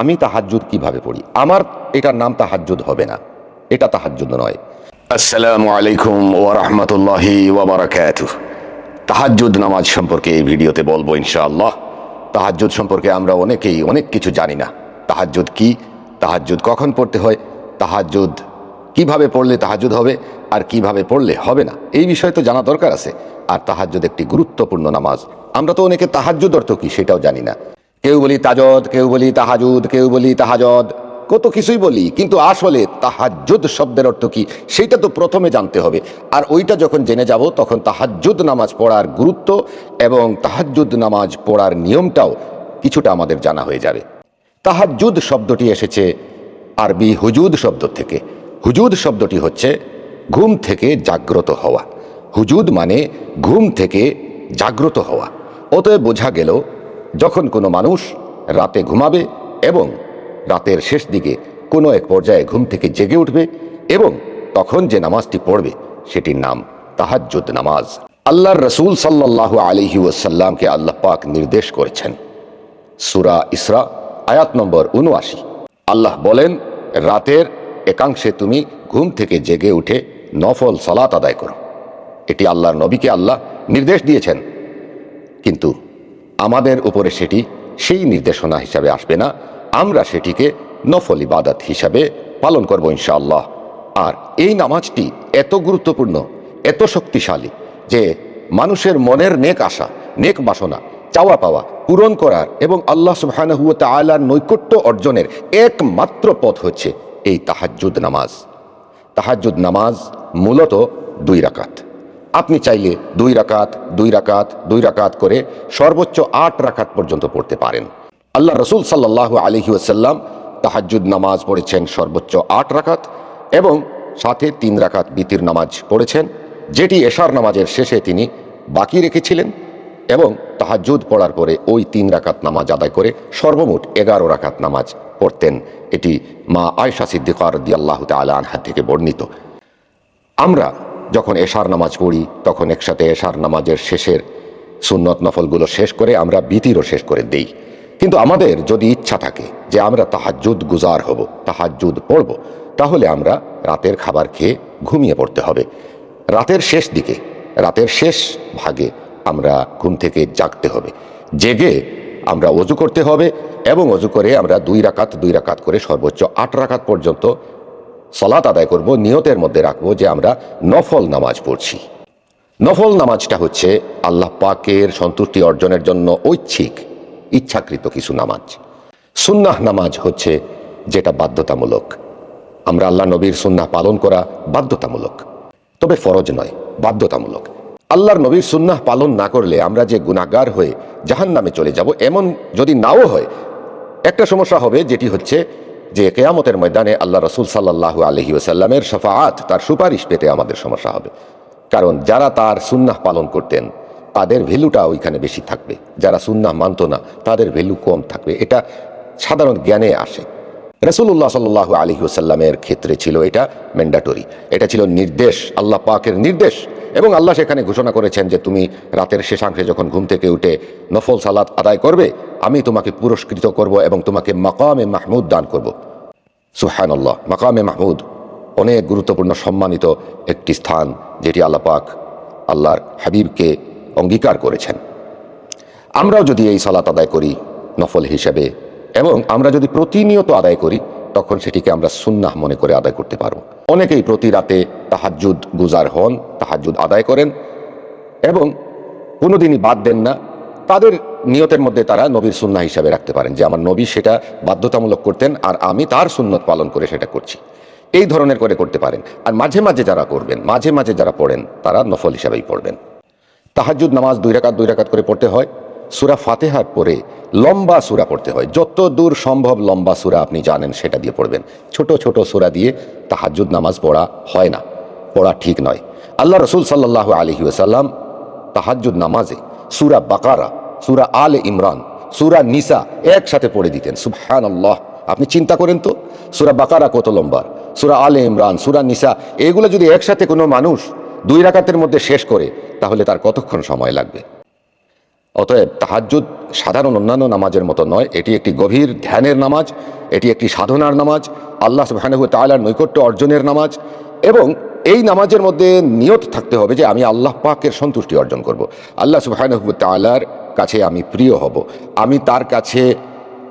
আমি তাহাজ্জুদ কীভাবে পড়ি? আমার এটার নাম তাহাজ্জুদ হবে না। এটা তাহাজ্জুদ নয়। আসসালামু আলাইকুম ওয়া রাহমাতুল্লাহি ওয়া বারাকাতুহ। তাহাজ্জুদ নামাজ সম্পর্কে এই ভিডিওতে বলব ইনশাআল্লাহ। তাহাজ্জুদ সম্পর্কে আমরা অনেকেই অনেক কিছু জানি না। তাহাজ্জুদ কি? তাহাজ্জুদ কখন পড়তে হয়? তাহাজ্জুদ কীভাবে পড়লে তাহাজ্জুদ হবে? আর কীভাবে পড়লে হবে না? এই বিষয়ে তো জানা দরকার আছে। আর তাহাজ্জুদ একটি গুরুত্বপূর্ণ নামাজ। আমরা তো অনেকে তাহাজ্জুদ অর্থ কি সেটাও জানি না। কেউ বলি তাজদ, কেউ বলি তাহাজুদ, কেউ বলি তাহাজদ। কত কিছুই বলি, কিন্তু আসলে তাহাজ্জুদ শব্দের অর্থ কি, সেইটা তো প্রথমে জানতে হবে। আর ওইটা যখন জেনে যাব, তখন তাহাজ্জুদ নামাজ পড়ার গুরুত্ব এবং তাহাজ্জুদ নামাজ পড়ার নিয়মটাও কিছুটা আমাদের জানা হয়ে যাবে। তাহাজ্জুদ শব্দটি এসেছে আরবি হুজুদ শব্দ থেকে। হুজুদ শব্দটি হচ্ছে ঘুম থেকে জাগ্রত হওয়া। হুজুদ মানে ঘুম থেকে জাগ্রত হওয়া। অতএব বোঝা গেল যখন কোনো মানুষ রাতে ঘুমাবে এবং রাতের শেষ দিকে কোনো এক পর্যায়ে ঘুম থেকে জেগে উঠবে এবং তখন যে নামাজটি পড়বে, সেটির নাম তাহাজ্জুদ নামাজ। আল্লাহর রসুল সাল্লাহ আলিহি ওয়াসাল্লামকে আল্লাহ পাক নির্দেশ করেছেন। সুরা ইসরা, আয়াত নম্বর উনআশি আল্লাহ বলেন, রাতের একাংশে তুমি ঘুম থেকে জেগে উঠে নফল সালাত আদায় করো। এটি আল্লাহর নবীকে আল্লাহ নির্দেশ দিয়েছেন। কিন্তু আমাদের উপরে সেটি সেই নির্দেশনা হিসাবে আসবে না। আমরা সেটিকে নফল ইবাদত হিসাবে পালন করব ইনশাআল্লাহ। আর এই নামাজটি এত গুরুত্বপূর্ণ, এত শক্তিশালী যে মানুষের মনের নেক আশা, নেক বাসনা, চাওয়া পাওয়া পূরণ করার এবং আল্লাহ সুবহানাহু ওয়া তাআলার নৈকট্য অর্জনের একমাত্র পথ হচ্ছে এই তাহাজ্জুদ নামাজ। তাহাজ্জুদ নামাজ মূলত দুই রাকাত। আপনি চাইলে দুই রাকাত দুই রাকাত দুই রাকাত করে সর্বোচ্চ আট রাকাত পর্যন্ত পড়তে পারেন। আল্লাহ রসুল সাল্লাহ আলহি ওসাল্লাম তাহাজ্জুদ নামাজ পড়েছেন সর্বোচ্চ আট রাকাত এবং সাথে তিন রাকাত বিতির নামাজ পড়েছেন, যেটি এশার নামাজের শেষে তিনি বাকি রেখেছিলেন এবং তাহাজ্জুদ পড়ার পরে ওই তিন রাকাত নামাজ আদায় করে সর্বমোট এগারো রাকাত নামাজ পড়তেন। এটি মা আয়সা সিদ্দিকার দি আল্লাহ তালা আনহা থেকে বর্ণিত। আমরা যখন এশার নামাজ পড়ি, তখন একসাথে এশার নামাজের শেষের সুন্নত নফলগুলো শেষ করে আমরা বিতিরও শেষ করে দেই। কিন্তু আমাদের যদি ইচ্ছা থাকে যে আমরা তাহাজ্জুদ গুজার হব, তাহাজ্জুদ পড়ব, তাহলে আমরা রাতের খাবার খেয়ে ঘুমিয়ে পড়তে হবে। রাতের শেষ দিকে, রাতের শেষ ভাগে আমরা ঘুম থেকে জাগতে হবে। জেগে আমরা অজু করতে হবে এবং অজু করে আমরা দুই রাকাত দুই রাকাত করে সর্বোচ্চ আট রাকাত পর্যন্ত সলাত আদায় করব, নিয়তের মধ্যে রাখব যে আমরা নফল নামাজ পড়ছি। নফল নামাজটা হচ্ছে আল্লাহ পাকের সন্তুষ্টি অর্জনের জন্য ঐচ্ছিক, ইচ্ছাকৃত কিছু নামাজ। সুন্নাহ নামাজ হচ্ছে যেটা বাধ্যতামূলক। আমরা আল্লাহ নবীর সুন্নাহ পালন করা বাধ্যতামূলক। তবে ফরজ নয়, বাধ্যতামূলক। আল্লাহর নবীর সুন্নাহ পালন না করলে আমরা যে গুণাগার হয়ে জাহান নামে চলে যাব, এমন যদি নাও হয়, একটা সমস্যা হবে যেটি হচ্ছে যে কেয়ামতের ময়দানে আল্লাহ রসুল সাল্লাহ আলহি ওসাল্লামের সফাআত তার সুপারিশ পেতে আমাদের সমস্যা হবে কারণ যারা তার সুন্নাহ পালন করতেন, তাদের ভ্যালুটা ওইখানে বেশি থাকবে। যারা সুন্নাহ মানত না, তাদের ভ্যালু কম থাকবে। এটা সাধারণ জ্ঞানে আসে। রসুল্লাহ সাল্লাহ আলহি ওসাল্লামের ক্ষেত্রে ছিল এটা ম্যান্ডাটরি। এটা ছিল নির্দেশ, আল্লাহ পাকের নির্দেশ। এবং আল্লাহ সেখানে ঘোষণা করেছেন যে তুমি রাতের শেষাংশে যখন ঘুম থেকে উঠে নফল সালাত আদায় করবে, আমি তোমাকে পুরস্কৃত করব এবং তোমাকে মাকামে মাহমুদ দান করব। সুহান আল্লাহ মাকামে মাহমুদ অনেক গুরুত্বপূর্ণ, সম্মানিত একটি স্থান যেটি আল্লাহ পাক আল্লাহর হাবিবকে অঙ্গীকার করেছেন। আমরাও যদি এই সালাত আদায় করি নফল হিসেবে এবং আমরা যদি প্রতিনিয়ত আদায় করি, তখন সেটিকে আমরা সুন্নাহ মনে করে আদায় করতে পারব। অনেকেই প্রতি রাতে তাহাজুদ গুজার হন তাহাজুদ আদায় করেন এবং কোনোদিনই বাদ দেন না। তাদের নিয়তের মধ্যে তারা নবীর সুন্নাহ হিসাবে রাখতে পারেন যে, আমার নবী সেটা বাধ্যতামূলক করতেন আর আমি তার সুন্নত পালন করে সেটা করছি। এই ধরনের করে করতে পারেন। আর মাঝে মাঝে যারা করবেন, মাঝে মাঝে যারা পড়েন, তারা নফল হিসাবেই পড়বেন। তাহাজুদ নামাজ দুই রাকাত দুই রাকাত করে পড়তে হয়। সুরা ফাতেহার পরে লম্বা সুরা পড়তে হয়। যত দূর সম্ভব লম্বা সুরা আপনি জানেন, সেটা দিয়ে পড়বেন। ছোট ছোট সুরা দিয়ে তাহাজুদ নামাজ পড়া হয় না, পড়া ঠিক নয়। আল্লাহ রসুল সাল্লাহ আলহি ওসাল্লাম তাহাজুদ নামাজে সুরা বাকারা, সুরা আলে ইমরান, সুরা নিসা একসাথে পড়ে দিতেন। সুবহান আল্লাহ আপনি চিন্তা করেন তো, সুরা বাকারা কত লম্বার সুরা আলে ইমরান, সুরা নিসা, এগুলো যদি একসাথে কোনো মানুষ দুই রাকাতের মধ্যে শেষ করে, তাহলে তার কতক্ষণ সময় লাগবে? অতএব তাহাজ্জুদ সাধারণ অন্যান্য নামাজের মতো নয়। এটি একটি গভীর ধ্যানের নামাজ, এটি একটি সাধনার নামাজ, আল্লাহ সুবহানাহু তাআলার নৈকট্য অর্জনের নামাজ এবং এই নামাজের মধ্যে নিয়ত থাকতে হবে যে আমি আল্লাহ পাকের সন্তুষ্টি অর্জন করব। আল্লাহ সুবহানাহু তাআলার কাছে আমি প্রিয় হব। আমি তার কাছে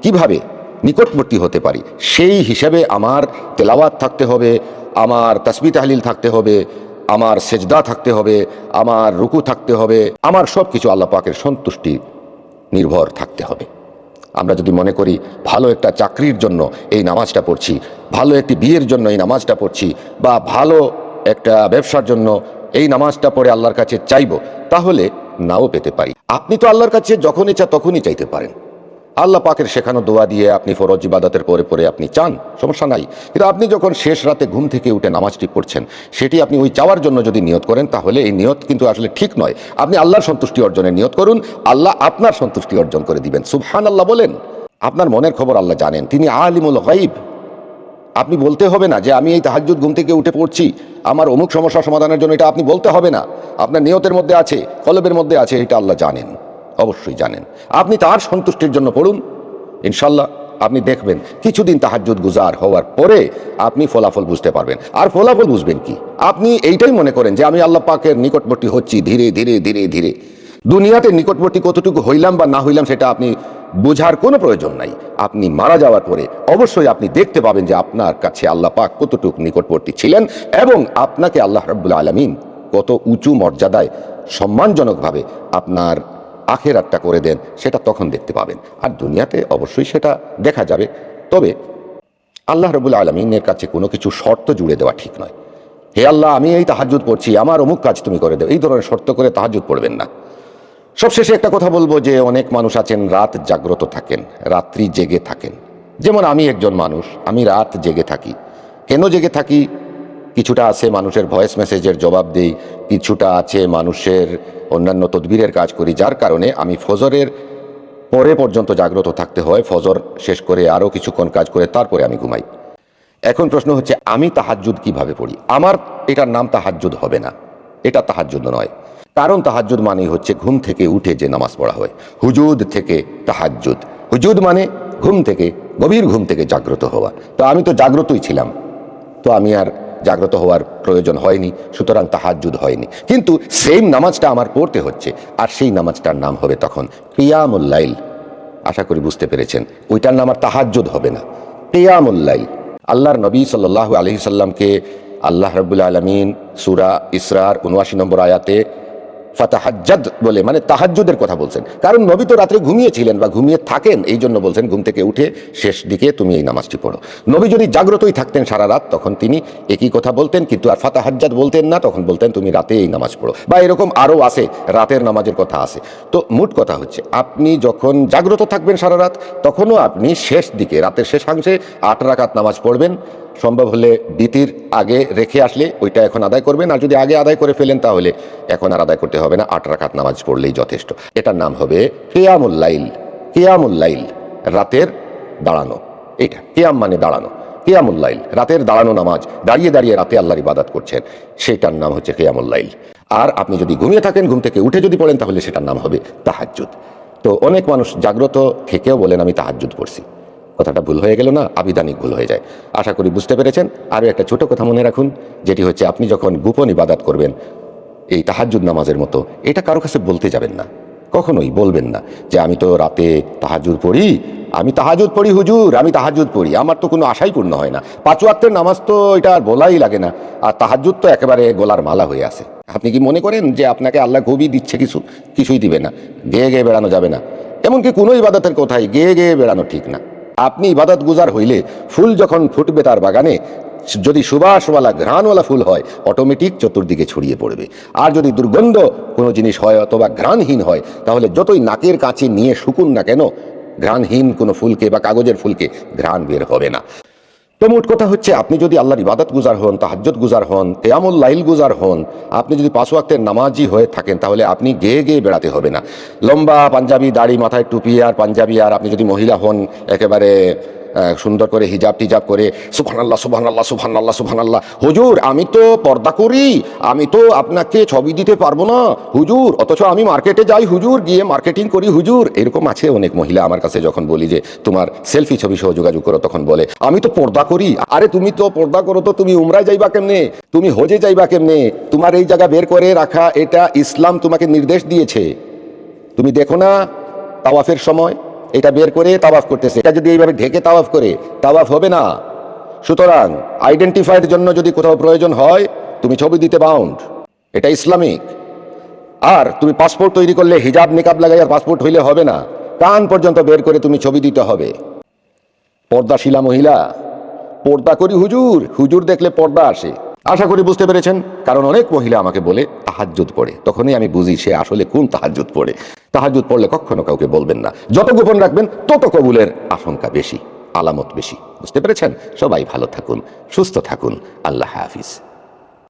কীভাবে নিকটবর্তী হতে পারি? সেই হিসেবে আমার তেলাওয়াত থাকতে হবে, আমার তসবি তাহলিল থাকতে হবে আমার সেজদা থাকতে হবে, আমার রুকু থাকতে হবে, আমার সব কিছু আল্লাহ পাকের সন্তুষ্টি নির্ভর থাকতে হবে। আমরা যদি মনে করি ভালো একটা চাকরির জন্য এই নামাজটা পড়ছি, ভালো একটি বিয়ের জন্য এই নামাজটা পড়ছি, বা ভালো একটা ব্যবসার জন্য এই নামাজটা পড়ে আল্লাহর কাছে চাইব, তাহলে নাও পেতে পারি। আপনি তো আল্লাহর কাছে যখন ইচ্ছা তখনই চাইতে পারেন। আল্লাহ পাকের শেখানো দোয়া দিয়ে আপনি ফরজ ইবাদতের পরে পরে আপনি চান, সমস্যা নাই। কিন্তু আপনি যখন শেষ রাতে ঘুম থেকে উঠে নামাজটি পড়ছেন, সেটি আপনি ওই চাওয়ার জন্য যদি নিয়ত করেন, তাহলে এই নিয়ত কিন্তু আসলে ঠিক নয়। আপনি আল্লাহর সন্তুষ্টি অর্জনের নিয়ত করুন, আল্লাহ আপনার সন্তুষ্টি অর্জন করে দিবেন। সুবহান আল্লাহ বলেন। আপনার মনের খবর আল্লাহ জানেন। তিনি আলিমুল গাইব আপনি বলতে হবে না যে আমি এই তাহাজ্জুদ ঘুম থেকে উঠে পড়ছি, আমার অমুক সমস্যা সমাধানের জন্য এটা আপনি বলতে হবে না। আপনার নিয়তের মধ্যে আছে, কলবের মধ্যে আছে, এটা আল্লাহ জানেন। অবশ্যই জানেন। আপনি তার সন্তুষ্টির জন্য পড়ুন। ইনশাল্লাহ আপনি দেখবেন, কিছুদিন তাহাজ্জুদ গুজার হওয়ার পরে আপনি ফলাফল বুঝতে পারবেন। আর ফলাফল বুঝবেন কি? আপনি এইটাই মনে করেন যে আমি আল্লাহ পাকের নিকটবর্তী হচ্ছি ধীরে ধীরে ধীরে ধীরে। দুনিয়াতে নিকটবর্তী কতটুকু হইলাম বা না হইলাম সেটা আপনি বোঝার কোনো প্রয়োজন নাই। আপনি মারা যাওয়ার পরে অবশ্যই আপনি দেখতে পাবেন যে আপনার কাছে আল্লাহ পাক কতটুকু নিকটবর্তী ছিলেন এবং আপনাকে আল্লাহ রব্বুল আলমিন কত উঁচু মর্যাদায় সম্মানজনকভাবে আপনার আখেরাতটা করে দেন, সেটা তখন দেখতে পাবেন। আর দুনিয়াতে অবশ্যই সেটা দেখা যাবে। তবে আল্লাহ রবুল আলমিনের কাছে কোনো কিছু শর্ত জুড়ে দেওয়া ঠিক নয়। হে আল্লাহ, আমি এই তাহাজুদ পড়ছি, আমার অমুক কাজ তুমি করে দেও। এই ধরনের শর্ত করে তাহাজুদ পড়বেন না। সবশেষে একটা কথা বলব যে, অনেক মানুষ আছেন, রাত জাগ্রত থাকেন, রাত্রি জেগে থাকেন। যেমন আমি একজন মানুষ, আমি রাত জেগে থাকি। কেন জেগে থাকি? কিছুটা আছে মানুষের ভয়েস মেসেজের জবাব দেই, কিছুটা আছে মানুষের অন্যান্য তদবিরের কাজ করি, যার কারণে আমি ফজরের পরে পর্যন্ত জাগ্রত থাকতে হয়, ফজর শেষ করে আরও কিছুক্ষণ কাজ করে তারপরে আমি ঘুমাই। এখন প্রশ্ন হচ্ছে, আমি তাহাজ্জুদ কীভাবে পড়ি? আমার এটার নাম তাহাজ্জুদ হবে না। এটা তাহাজ্জুদ নয়। কারণ তাহাজ্জুদ মানেই হচ্ছে ঘুম থেকে উঠে যে নামাজ পড়া হয়। হুজুদ থেকে তাহাজ্জুদ। হুজুদ মানে ঘুম থেকে, গভীর ঘুম থেকে জাগ্রত হওয়া। তো আমি তো জাগ্রতই ছিলাম। তো আমি আর জাগ্রত হওয়ার প্রয়োজন হয়নি, সুতরাং তাহাজ্জুদ হয়নি। কিন্তু সেম নামাজটা আমার পড়তে হচ্ছে, আর সেই নামাজটার নাম হবে তখন পেয়ামুল্লাইল আশা করি বুঝতে পেরেছেন, ওইটার নাম আর তাহাজ্জুদ হবে না। পেয়ামুল্লাইল আল্লাহর নবী সাল্লাহ আলহি সাল্লামকে আল্লাহ রবুল্লা আলমিন সুরা ইসরার উনআশি নম্বর আয়াতে ফাতাহাজ্জাদ বলে মানে তাহাজ্জুদের কথা বলছেন। কারণ নবী তো রাত্রে ঘুমিয়েছিলেন বা ঘুমিয়ে থাকেন, এই জন্য বলছেন, ঘুম থেকে উঠে শেষ দিকে তুমি এই নামাজটি পড়ো। নবী যদি জাগ্রতই থাকতেন সারা রাত, তখন তিনি একই কথা বলতেন, কিন্তু আর ফাতাহাজ্জাদ বলতেন না, তখন বলতেন, তুমি রাতে এই নামাজ পড়ো। বা এরকম আরও আছে, রাতের নামাজের কথা আছে। তো মোট কথা হচ্ছে, আপনি যখন জাগ্রত থাকবেন সারা রাত, তখনও আপনি শেষ দিকে, রাতের শেষাংশে আট রাকাত নামাজ পড়বেন। সম্ভব হলে দ্বিতীর আগে রেখে আসলে ওইটা এখন আদায় করবেন। আর যদি আগে আদায় করে ফেলেন তাহলে এখন আর আদায় করতে হবে না। আট রাকাত নামাজ পড়লেই যথেষ্ট। এটার নাম হবে কেয়ামুল্লাইল কেয়ামুল্লাইল রাতের দাঁড়ানো। এটা কেয়াম মানে দাঁড়ানো। কেয়ামুল্লাইল রাতের দাঁড়ানো নামাজ। দাঁড়িয়ে দাঁড়িয়ে রাতে আল্লাহর ইবাদত করছেন। সেটার নাম হচ্ছে কেয়ামুল্লাইল আর আপনি যদি ঘুমিয়ে থাকেন, ঘুম থেকে উঠে যদি পড়েন, তাহলে সেটার নাম হবে তাহাজ্জুদ। তো অনেক মানুষ জাগ্রত থেকেও বলেন, আমি তাহাজ্জুদ পড়ছি। কথাটা ভুল হয়ে গেল না, আবিধানিক ভুল হয়ে যায়। আশা করি বুঝতে পেরেছেন। আরও একটা ছোট কথা মনে রাখুন, যেটি হচ্ছে আপনি যখন গোপন ইবাদাত করবেন, এই তাহাজ্জুদ নামাজের মতো, এটা কারও কাছে বলতে যাবেন না। কখনোই বলবেন না যে, আমি তো রাতে তাহাজুদ পড়ি, আমি তাহাজুদ পড়ি হুজুর, আমি তাহাজুদ পড়ি। আমার তো কোনো আশাই পূর্ণ হয় না। পাঁচ নামাজ তো এটা আর বলাই লাগে না। আর তাহাজুদ তো একেবারে গোলার মালা হয়ে আছে। আপনি কি মনে করেন যে, আপনাকে আল্লাহ খুবই দিচ্ছে কিছু? কিছুই দিবে না। গেয়ে গেয়ে বেড়ানো যাবে না। এমনকি কোনো ইবাদতের কোথায় গেয়ে গেয়ে বেড়ানো ঠিক না। আপনি ইবাদত গুজার হইলে ফুল যখন ফুটবে তার বাগানে, যদি সুবাসওয়ালা ঘ্রাণওয়ালা ফুল হয় অটোমেটিক চতুর্দিকে ছড়িয়ে পড়বে। আর যদি দুর্গন্ধ কোনো জিনিস হয় অথবা ঘ্রাণহীন হয়, তাহলে যতই নাকের কাছে নিয়ে শুকুন না কেন, ঘ্রাণহীন কোনো ফুলকে বা কাগজের ফুলকে ঘ্রাণ বের হবে না। তো মোট কথা হচ্ছে, আপনি যদি আল্লাহর ইবাদত গুজার হন তাহাজ্জত গুজার হন তেয়ামুল লাইল গুজার হন, আপনি যদি পাঁচ ওয়াক্তের নামাজি হয়ে থাকেন, তাহলে আপনি গেয়ে গেয়ে বেড়াতে হবে না। লম্বা পাঞ্জাবি, দাড়ি, মাথায় টুপি আর পাঞ্জাবি, আর আপনি যদি মহিলা হন, একেবারে সুন্দর করে হিজাব টিজাব করে সুবহান আল্লাহ সুবহান আল্লাহ সুবহান আল্লাহ সুবহান আল্লাহ হুজুর, আমি তো পর্দা করি, আমি তো আপনাকে ছবি দিতে পারব না। হুজুর, অথচ আমি মার্কেটে যাই, হুজুর, গিয়ে মার্কেটিং করি, হুজুর। এরকম আছে অনেক মহিলা আমার কাছে যখন বলি যে, তোমার সেলফি ছবি সহ যোগাযোগ করো, তখন বলে, আমি তো পর্দা করি। আরে তুমি তো পর্দা করো তো, তুমি উমরায় যাইবা কেমনে? তুমি হজে যাইবা কেমনে? তোমার এই জায়গা বের করে রাখা, এটা ইসলাম তোমাকে নির্দেশ দিয়েছে। তুমি দেখো না তাওয়াফের সময়? এটা বের করে তাওয়াফ করতেছে। এটা যদি এইভাবে ঢেকে তাওয়াফ করে, তাওয়াফ হবে না। সুতরাং আইডেন্টিফাইয়ের জন্য যদি কোথাও প্রয়োজন হয়, তুমি ছবি দিতে বাউন্ড এটা ইসলামিক। আর তুমি পাসপোর্ট তৈরি করলে হিজাব নিকাব লাগাই আর পাসপোর্ট হইলে হবে না। কান পর্যন্ত বের করে তুমি ছবি দিতে হবে। পর্দাশীলা মহিলা। পর্দা করি হুজুর। হুজুর দেখলে পর্দা আসে। আশা করি বুঝতে পেরেছেন, কারণ অনেক মহিলা আমাকে বলে তাহাজ্জুদ পড়ে। তখনই আমি বুঝি সে আসলে কোন তাহাজ্জুদ পড়ে। তাহাজ্জুদ পড়লে কখনো কাউকে বলবেন না। যত গোপন রাখবেন, তত কবুলের আশঙ্কা বেশি, আলামত বেশি। বুঝতে পেরেছেন? সবাই ভালো থাকুন, সুস্থ থাকুন। আল্লাহ হাফিজ।